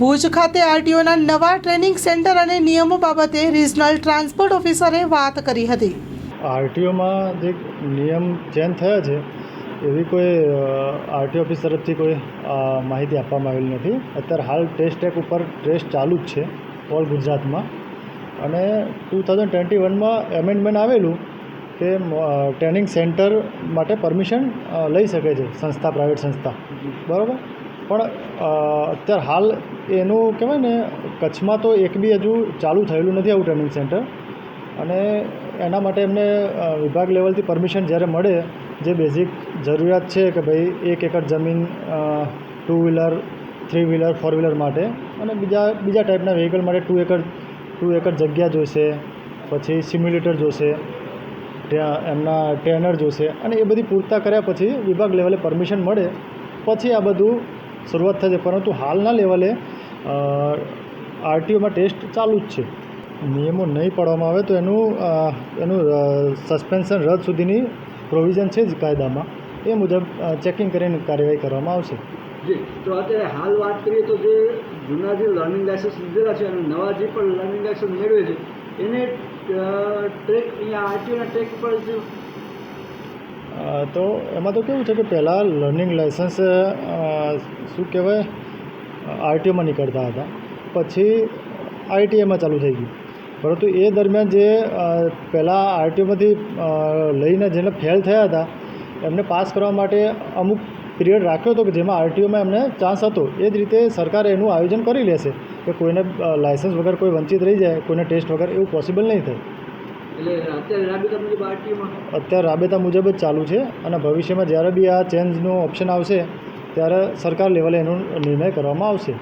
ભુજ ખાતે આરટીઓના નવા training centre અને નિયમો બાબતે રિજનલ ટ્રાન્સપોર્ટ ઓફિસરે વાત કરી હતી. આરટીઓમાં જે નિયમ ચેન્જ થયા છે, એવી કોઈ આરટીઓ ઓફિસ તરફથી કોઈ માહિતી આપવામાં આવેલી નથી. અત્યારે હાલ ટેસ્ટ ટેક ઉપર ટેસ્ટ ચાલુ જ છે, ઓલ ગુજરાતમાં. અને ટુ થાઉઝન્ડ ટ્વેન્ટી વનમાં એમેન્ડમેન્ટ આવેલું કે ટ્રેનિંગ સેન્ટર માટે પરમિશન લઈ શકે છે, સંસ્થા, પ્રાઇવેટ સંસ્થા. બરાબર? પણ અત્યારે હાલ એનું કહેવાય ને, કચ્છમાં તો એક બી હજુ ચાલુ થયેલું નથી આવું ટ્રેનિંગ સેન્ટર અને એના માટે એમને વિભાગ લેવલથી પરમિશન જ્યારે મળે, જે બેઝિક જરૂરિયાત છે કે ભાઈ એક એકર જમીન two wheeler three wheeler four wheeler માટે, અને બીજા બીજા ટાઈપના વ્હીકલ માટે ટુ એકર ટુ એકર જગ્યા જોઈશે પછી સિમ્યુલેટર જોશે, ત્યાં એમના ટ્રેનર જોશે, અને એ બધી પૂરતા કર્યા પછી વિભાગ લેવલે પરમિશન મળે. પછી આ બધું શરૂઆત થશે પરંતુ હાલના લેવલે આરટીઓમાં ટેસ્ટ ચાલુ જ છે. નિયમો નહીં પાડવામાં આવે તો એનું એનું સસ્પેન્શન રદ સુધીની પ્રોવિઝન છે જ કાયદામાં. એ મુજબ ચેકિંગ કરીને કાર્યવાહી કરવામાં આવશે. જી. તો અત્યારે હાલ વાત કરીએ તો જે જૂના જે લર્નિંગ લાયસન્સ લીધેલા છે અને નવા જે પણ લર્નિંગ લાયસન્સ મેળવે છે, એને ટ્રેક અહીંયા આરટીઓના ટ્રેક પર જે તો એમાં તો કેવું છે કે પહેલાં લર્નિંગ લાઇસન્સ શું કહેવાય આરટીઓમાં નીકળતા હતા. પછી આઈટીઆઈમાં ચાલુ થઈ ગયું. પરંતુ એ દરમિયાન જે પહેલાં આરટીઓમાંથી લઈને જેને ફેલ થયા હતા, એમને પાસ કરવા માટે અમુક પિરિયડ રાખ્યો હતો કે જેમાં આરટીઓમાં એમને ચાન્સ હતો. એ જ રીતે સરકારે એનું આયોજન કરી લેશે કે કોઈને લાઇસન્સ વગર કોઈ વંચિત રહી જાય, કોઈને ટેસ્ટ વગર એવું પોસિબલ નહીં થાય. અત્યારે રાબેતા મુજબ જ ચાલુ છે અને ભવિષ્યમાં જ્યારે બી આ ચેન્જનો ઓપ્શન આવશે, ત્યારે સરકાર લેવલે એનો નિર્ણય કરવામાં આવશે.